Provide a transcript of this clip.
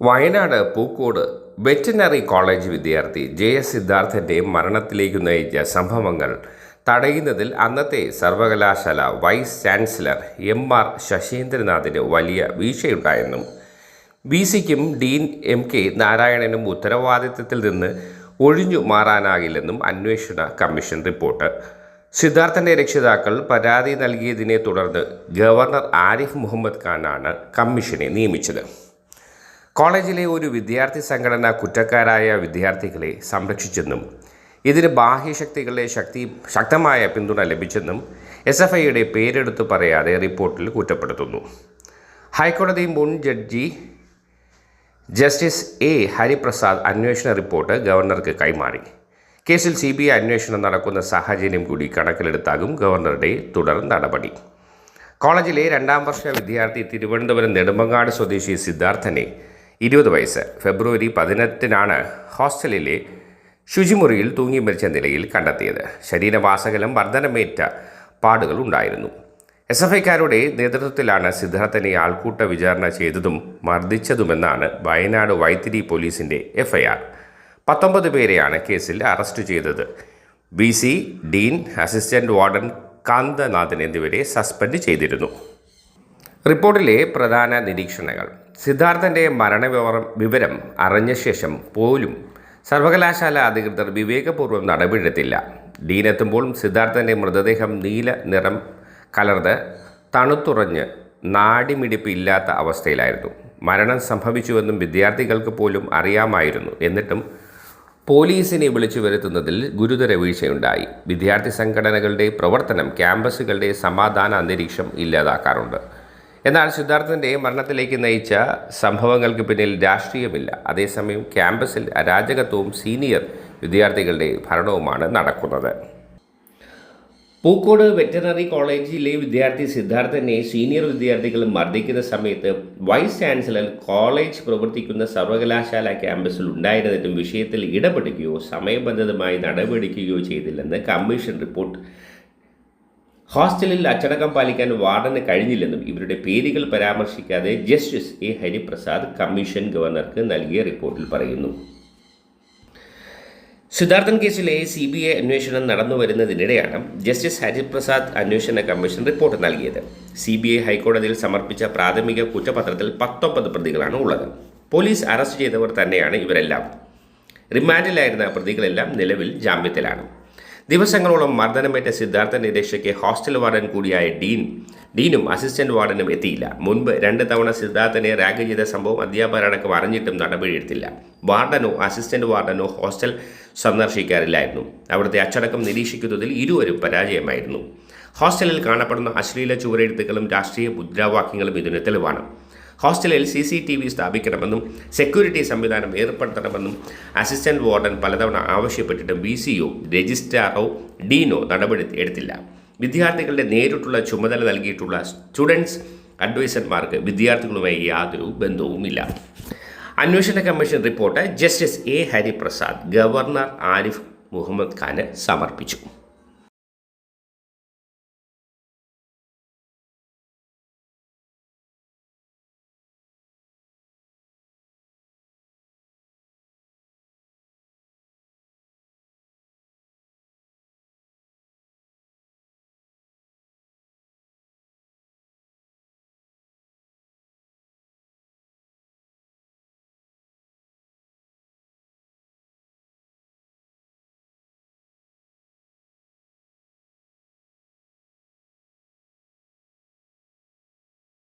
Wayanad Pookode veterinary college വിദ്യാർത്ഥി J S സിദ്ധാർത്ഥന്റെ മരണത്തിലേക്ക് നയിച്ച സംഭവങ്ങൾ തടയുന്നതിൽ അന്നത്തെ സർവകലാശാല വൈസ് ചാൻസലർ എം ആർ ശശീന്ദ്രനാഥിന് വലിയ വീഴ്ചയുണ്ടായെന്നും വി സിക്കും ഡീൻ എം കെ നാരായണനും ഉത്തരവാദിത്തത്തിൽ നിന്ന് ഒഴിഞ്ഞു മാറാനാകില്ലെന്നും അന്വേഷണ കമ്മീഷൻ റിപ്പോർട്ട്. സിദ്ധാർത്ഥന്റെ രക്ഷിതാക്കൾ പരാതി നൽകിയതിനെ തുടർന്ന് ഗവർണർ ആരിഫ് മുഹമ്മദ് ഖാനാണ് കമ്മീഷനെ നിയമിച്ചത്. കോളേജിലെ ഒരു വിദ്യാർത്ഥി സംഘടന കുറ്റക്കാരായ വിദ്യാർത്ഥികളെ സംരക്ഷിച്ചെന്നും ഇതിന് ബാഹ്യശക്തികളുടെ ശക്തി ശക്തമായ പിന്തുണ ലഭിച്ചെന്നും എസ് എഫ് ഐയുടെ പേരെടുത്തു പറയാതെ റിപ്പോർട്ടിൽ കുറ്റപ്പെടുത്തുന്നു. ഹൈക്കോടതി മുൻ ജഡ്ജി ജസ്റ്റിസ് എ. ഹരിപ്രസാദ് അന്വേഷണ റിപ്പോർട്ട് ഗവർണർക്ക് കൈമാറി. കേസിൽ സി ബി ഐ അന്വേഷണം നടക്കുന്ന സാഹചര്യം കൂടി കണക്കിലെടുത്താകും ഗവർണറുടെ തുടർ നടപടി. കോളേജിലെ രണ്ടാം വർഷ വിദ്യാർത്ഥി തിരുവനന്തപുരം നെടുമങ്ങാട് സ്വദേശി സിദ്ധാർത്ഥനെ ഇരുപത് വയസ്സ്. ഫെബ്രുവരി പതിനെട്ടിനാണ് ഹോസ്റ്റലിലെ ശുചിമുറിയിൽ തൂങ്ങി മരിച്ച നിലയിൽ കണ്ടെത്തിയത്. ശരീരവാസകലം വർധനമേറ്റ പാടുകൾ ഉണ്ടായിരുന്നു. എസ് എഫ് ഐക്കാരുടെ നേതൃത്വത്തിലാണ് സിദ്ധാർത്ഥനെ ആൾക്കൂട്ട വിചാരണ ചെയ്തതും മർദ്ദിച്ചതുമെന്നാണ് വയനാട് വൈത്തിരി പോലീസിന്റെ എഫ്ഐആർ. പത്തൊമ്പത് പേരെയാണ് കേസിൽ അറസ്റ്റ് ചെയ്തത്. B C dean assistant warden Kanthanathan എന്നിവരെ സസ്പെൻഡ് ചെയ്തിരുന്നു. റിപ്പോർട്ടിലെ പ്രധാന നിരീക്ഷണങ്ങൾ. സിദ്ധാർത്ഥന്റെ മരണവിവരം വിവരം അറിഞ്ഞ ശേഷം പോലും സർവകലാശാല അധികൃതർ വിവേകപൂർവം നടപടിയെടുത്തില്ല. ഡീനെത്തുമ്പോൾ സിദ്ധാർത്ഥന്റെ മൃതദേഹം നീല നിറം കലർന്ന് തണുത്തുറഞ്ഞ് നാടിമിടിപ്പ് ഇല്ലാത്ത അവസ്ഥയിലായിരുന്നു. മരണം സംഭവിച്ചുവെന്നും വിദ്യാർത്ഥികൾക്ക് പോലും അറിയാമായിരുന്നു. എന്നിട്ടും പോലീസിനെ വിളിച്ചു വരുത്തുന്നതിൽ ഗുരുതര വീഴ്ചയുണ്ടായി. വിദ്യാർത്ഥി സംഘടനകളുടെ പ്രവർത്തനം ക്യാമ്പസുകളുടെ സമാധാന അന്തരീക്ഷം ഇല്ലാതാക്കാറുണ്ട്. എന്നാൽ സിദ്ധാർത്ഥന്റെ മരണത്തിലേക്ക് നയിച്ച സംഭവങ്ങൾക്ക് പിന്നിൽ രാഷ്ട്രീയമില്ല. അതേസമയം ക്യാമ്പസിൽ അരാജകത്വവും സീനിയർ വിദ്യാർത്ഥികളുടെ ഭരണവുമാണ് നടക്കുന്നത്. പൂക്കോട് വെറ്ററിനറി കോളേജിലെ വിദ്യാർത്ഥി സിദ്ധാർത്ഥനെ സീനിയർ വിദ്യാർത്ഥികൾ മർദ്ദിക്കുന്ന സമയത്ത് വൈസ് ചാൻസലർ കോളേജ് പ്രവർത്തിക്കുന്ന സർവകലാശാല ക്യാമ്പസിൽ ഉണ്ടായിരുന്നിട്ടും വിഷയത്തിൽ ഇടപെടുകയോ സമയബന്ധിതമായി നടപടിക്കുകയോ ചെയ്തില്ലെന്ന് കമ്മീഷൻ റിപ്പോർട്ട്. ഹോസ്റ്റലിൽ അച്ചടക്കം പാലിക്കാൻ വാർഡന് കഴിഞ്ഞില്ലെന്നും ഇവരുടെ പേരുകൾ പരാമർശിക്കാതെ ജസ്റ്റിസ് എ ഹരിപ്രസാദ് കമ്മീഷൻ ഗവർണർക്ക് നൽകിയ റിപ്പോർട്ടിൽ പറയുന്നു. സിദ്ധാർത്ഥൻ കേസിലെ സി ബി ഐ അന്വേഷണം നടന്നു വരുന്നതിനിടെയാണ് ജസ്റ്റിസ് ഹരിപ്രസാദ് അന്വേഷണ കമ്മീഷൻ റിപ്പോർട്ട് നൽകിയത്. സി ബി ഐ ഹൈക്കോടതിയിൽ സമർപ്പിച്ച പ്രാഥമിക കുറ്റപത്രത്തിൽ പത്തൊമ്പത് പ്രതികളാണ് ഉള്ളത്. പോലീസ് അറസ്റ്റ് ചെയ്തവർ തന്നെയാണ് ഇവരെല്ലാം. റിമാൻഡിലായിരുന്ന പ്രതികളെല്ലാം നിലവിൽ ജാമ്യത്തിലാണ്. ദിവസങ്ങളോളം മർദ്ദനമേറ്റ സിദ്ധാർത്ഥ നിരീക്ഷയ്ക്ക് ഹോസ്റ്റൽ വാർഡൻ കൂടിയായ ഡീൻ. ഡീനും അസിസ്റ്റന്റ് വാർഡനും എത്തിയില്ല. മുൻപ് രണ്ട് തവണ സിദ്ധാർത്ഥനെ റാഗ് ചെയ്ത സംഭവം അധ്യാപകരടക്കം അറിഞ്ഞിട്ടും നടപടിയെടുത്തില്ല. വാർഡനോ അസിസ്റ്റന്റ് വാർഡനോ ഹോസ്റ്റൽ സന്ദർശിക്കാറില്ലായിരുന്നു. അവിടുത്തെ അച്ചടക്കം നിരീക്ഷിക്കുന്നതിൽ ഇരുവരും പരാജയമായിരുന്നു. ഹോസ്റ്റലിൽ കാണപ്പെടുന്ന അശ്ലീല ചുവരെഴുത്തുകളും രാഷ്ട്രീയ മുദ്രാവാക്യങ്ങളും ഇതിന് തെളിവാണ്. ഹോസ്റ്റലിൽ സി സി ടി വി സ്ഥാപിക്കണമെന്നും സെക്യൂരിറ്റി സംവിധാനം ഏർപ്പെടുത്തണമെന്നും അസിസ്റ്റന്റ് വാർഡൻ പലതവണ ആവശ്യപ്പെട്ടിട്ടും ബി സിയോ രജിസ്ട്രാറോ ഡീനോ നടപടി എടുത്തില്ല. വിദ്യാർത്ഥികളുടെ നേരിട്ടുള്ള ചുമതല നൽകിയിട്ടുള്ള സ്റ്റുഡൻസ് അഡ്വൈസർമാർക്ക് വിദ്യാർത്ഥികളുമായി യാതൊരു ബന്ധവുമില്ല. അന്വേഷണ commission report justice A Hariprasad governor Arif Muhammad Khan സമർപ്പിച്ചു.